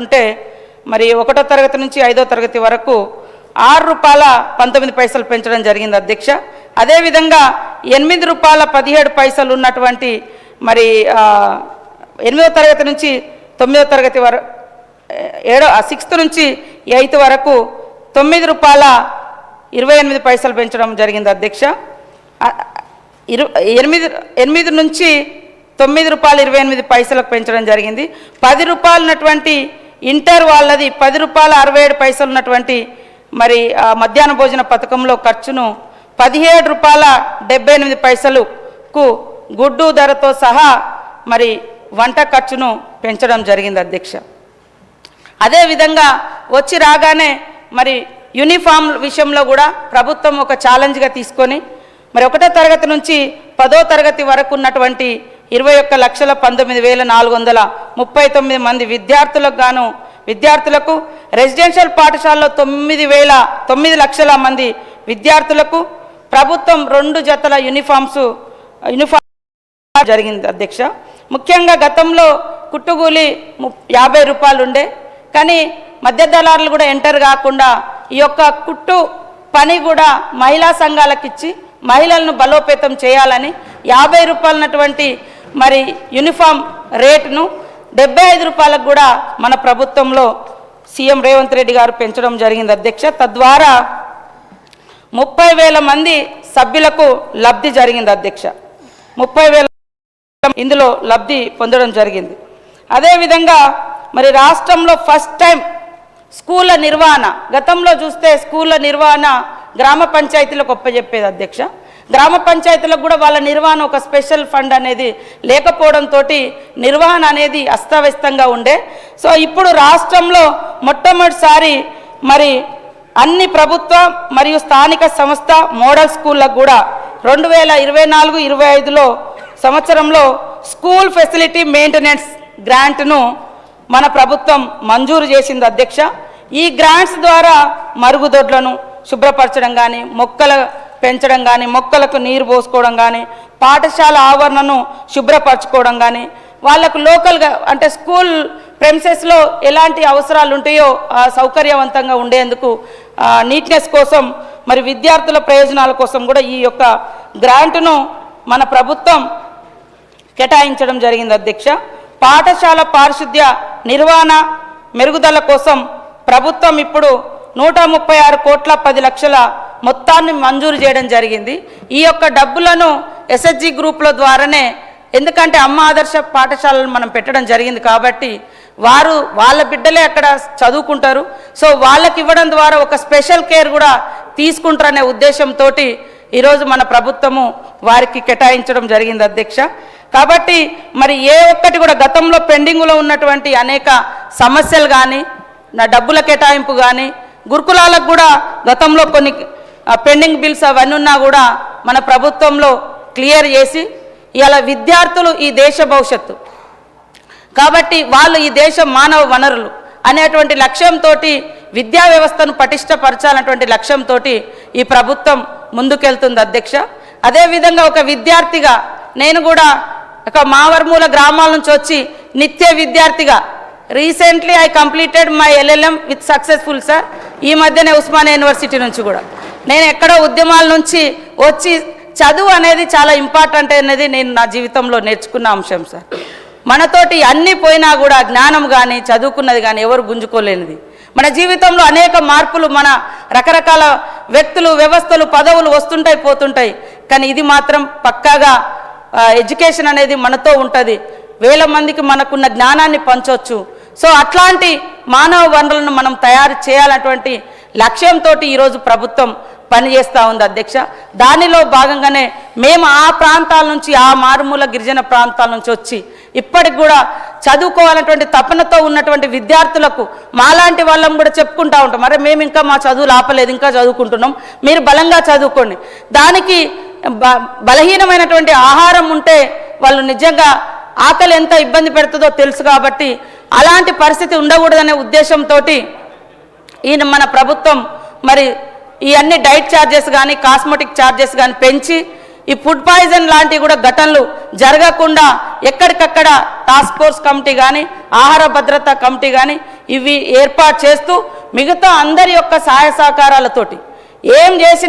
ఉంటే మరి ఒకటో తరగతి నుంచి ఐదో తరగతి వరకు ఆరు రూపాయల పంతొమ్మిది పైసలు పెంచడం జరిగింది అధ్యక్ష. అదేవిధంగా ఎనిమిది రూపాయల పదిహేడు పైసలు ఉన్నటువంటి మరి ఎనిమిదో తరగతి నుంచి తొమ్మిదో తరగతి వరకు ఏడో సిక్స్త్ నుంచి ఎయిత్ వరకు తొమ్మిది రూపాయల ఇరవై ఎనిమిది పైసలు పెంచడం జరిగింది అధ్యక్ష. ఇరు ఎనిమిది ఎనిమిది నుంచి తొమ్మిది రూపాయలు ఇరవై ఎనిమిది పైసలకు పెంచడం జరిగింది. పది రూపాయలు ఉన్నటువంటి ఇంటర్ వాళ్ళది పది రూపాయల అరవై ఏడు పైసలు ఉన్నటువంటి మరి ఆ మధ్యాహ్న భోజన పథకంలో ఖర్చును పదిహేడు రూపాయల డెబ్బై ఎనిమిది పైసలుకు గుడ్డు ధరతో సహా మరి వంట ఖర్చును పెంచడం జరిగింది అధ్యక్ష. అదేవిధంగా వచ్చి రాగానే మరి యూనిఫామ్ విషయంలో కూడా ప్రభుత్వం ఒక ఛాలెంజ్గా తీసుకొని మరి ఒకటో తరగతి నుంచి పదో తరగతి వరకు ఉన్నటువంటి ఇరవై ఒక్క లక్షల పంతొమ్మిది వేల నాలుగు వందల ముప్పై తొమ్మిది మంది విద్యార్థులకు గాను విద్యార్థులకు రెసిడెన్షియల్ పాఠశాలలో తొమ్మిది వేల తొమ్మిది లక్షల మంది విద్యార్థులకు ప్రభుత్వం రెండు జతల యూనిఫామ్స్ యూనిఫామ్ జరిగింది అధ్యక్ష. ముఖ్యంగా గతంలో కుట్టుగూలి ము- యాభై రూపాయలు ఉండే కానీ మధ్య దళారులు కూడా ఎంటర్ కాకుండా ఈ యొక్క కుట్టు పని కూడా మహిళా సంఘాలకు ఇచ్చి మహిళలను బలోపేతం చేయాలని యాభై రూపాయలు ఉన్నటువంటి మరి యూనిఫామ్ రేటును డెబ్బై ఐదు రూపాయలకు కూడా మన ప్రభుత్వంలో సీఎం రేవంత్ రెడ్డి గారు పెంచడం జరిగింది అధ్యక్ష. తద్వారా ముప్పై వేల మంది సభ్యులకు లబ్ధి జరిగింది అధ్యక్ష. ముప్పై వేల ఇందులో లబ్ధి పొందడం జరిగింది. అదేవిధంగా మరి రాష్ట్రంలో ఫస్ట్ టైం స్కూళ్ళ నిర్వహణ గతంలో చూస్తే స్కూళ్ళ నిర్వహణ గ్రామ పంచాయతీలకు ఒప్పజెప్పేది అధ్యక్ష. గ్రామ పంచాయతీలకు కూడా వాళ్ళ నిర్వహణ ఒక స్పెషల్ ఫండ్ అనేది లేకపోవడంతో నిర్వహణ అనేది అస్తవ్యస్తంగా ఉండే. సో ఇప్పుడు రాష్ట్రంలో మొట్టమొదటిసారి మరి అన్ని ప్రభుత్వ మరియు స్థానిక సంస్థ మోడల్ స్కూళ్ళకు కూడా రెండు వేల ఇరవై నాలుగు ఇరవై ఐదులో సంవత్సరంలో స్కూల్ ఫెసిలిటీ మెయింటెనెన్స్ గ్రాంట్ను మన ప్రభుత్వం మంజూరు చేసింది అధ్యక్ష. ఈ గ్రాంట్స్ ద్వారా మరుగుదొడ్లను శుభ్రపరచడం కానీ మొక్కల పెంచడం కానీ మొక్కలకు నీరు పోసుకోవడం కానీ పాఠశాల ఆవరణను శుభ్రపరచుకోవడం కానీ వాళ్ళకు లోకల్గా అంటే స్కూల్ ప్రెమిసెస్లో ఎలాంటి అవసరాలు ఉంటాయో సౌకర్యవంతంగా ఉండేందుకు నీట్నెస్ కోసం మరి విద్యార్థుల ప్రయోజనాల కోసం కూడా ఈ యొక్క గ్రాంట్ను మన ప్రభుత్వం కేటాయించడం జరిగింది అధ్యక్ష. పాఠశాల పారిశుద్ధ్య నిర్వహణ మెరుగుదల కోసం ప్రభుత్వం ఇప్పుడు నూట ముప్పై ఆరు కోట్ల పది లక్షల మొత్తాన్ని మంజూరు చేయడం జరిగింది. ఈ యొక్క డబ్బులను ఎస్ఎస్జి గ్రూప్ల ద్వారానే ఎందుకంటే అమ్మ ఆదర్శ పాఠశాలను మనం పెట్టడం జరిగింది కాబట్టి వారు వాళ్ళ బిడ్డలే అక్కడ చదువుకుంటారు. సో వాళ్ళకి ఇవ్వడం ద్వారా ఒక స్పెషల్ కేర్ కూడా తీసుకుంటారనే ఉద్దేశంతో ఈరోజు మన ప్రభుత్వము వారికి కేటాయించడం జరిగింది అధ్యక్ష. కాబట్టి మరి ఏ ఒక్కటి కూడా గతంలో పెండింగ్లో ఉన్నటువంటి అనేక సమస్యలు కానీ నా డబ్బుల కేటాయింపు కానీ గురుకులాలకు కూడా గతంలో కొన్ని పెండింగ్ బిల్స్ అవన్నీ ఉన్నా కూడా మన ప్రభుత్వంలో క్లియర్ చేసి ఇలా విద్యార్థులు ఈ దేశ భవిష్యత్తు. కాబట్టి వాళ్ళు ఈ దేశం మానవ వనరులు అనేటువంటి లక్ష్యంతో విద్యా వ్యవస్థను పటిష్టపరచాలన్నటువంటి లక్ష్యంతో ఈ ప్రభుత్వం ముందుకెళ్తుంది అధ్యక్ష. అదేవిధంగా ఒక విద్యార్థిగా నేను కూడా ఒక మావర్మూల గ్రామాల నుంచి వచ్చి నిత్య విద్యార్థిగా. Recently I completed my LLM with successful sir ఈ మధ్యనే ఉస్మానియా యూనివర్సిటీ నుంచి కూడా. నేను ఎక్కడో ఉద్యమాల నుంచి వచ్చి చదువు అనేది చాలా ఇంపార్టెంట్ అనేది నేను నా జీవితంలో నేర్చుకున్న అంశం సార్. మనతోటి అన్నీ పోయినా కూడా జ్ఞానం కానీ చదువుకున్నది కానీ ఎవరు గుంజుకోలేనిది. మన జీవితంలో అనేక మార్పులు మన రకరకాల వ్యక్తులు వ్యవస్థలు పదవులు వస్తుంటాయి పోతుంటాయి. కానీ ఇది మాత్రం పక్కాగా ఎడ్యుకేషన్ అనేది మనతో ఉంటుంది. వేల మందికి మనకున్న జ్ఞానాన్ని పంచవచ్చు సో అట్లాంటి మానవ వనరులను మనం తయారు చేయాలన్నటువంటి లక్ష్యంతో ఈరోజు ప్రభుత్వం పనిచేస్తూ ఉంది అధ్యక్ష. దానిలో భాగంగానే మేము ఆ ప్రాంతాల నుంచి ఆ మారుమూల గిరిజన ప్రాంతాల నుంచి వచ్చి ఇప్పటికి కూడా చదువుకోవాలన్నటువంటి తపనతో ఉన్నటువంటి విద్యార్థులకు మాలాంటి వాళ్ళం కూడా చెప్పుకుంటా ఉంటాం. మరి మేము ఇంకా మా చదువులు ఆపలేదు ఇంకా చదువుకుంటున్నాం. మీరు బలంగా చదువుకోండి. దానికి బ- బలహీనమైనటువంటి ఆహారం ఉంటే వాళ్ళు నిజంగా ఆకలి ఎంత ఇబ్బంది పెడుతుందో తెలుసు కాబట్టి అలాంటి పరిస్థితి ఉండకూడదనే ఉద్దేశంతో ఈయన మన ప్రభుత్వం మరి ఈ అన్ని డైట్ ఛార్జెస్ కానీ కాస్మెటిక్ ఛార్జెస్ కానీ పెంచి ఈ ఫుడ్ పాయిజన్ లాంటివి కూడా ఘటనలు జరగకుండా ఎక్కడికక్కడ టాస్క్ ఫోర్స్ కమిటీ కానీ ఆహార భద్రత కమిటీ కానీ ఇవి ఏర్పాటు చేస్తూ మిగతా అందరి యొక్క సహాయ సహకారాలతోటి ఏం చేసిన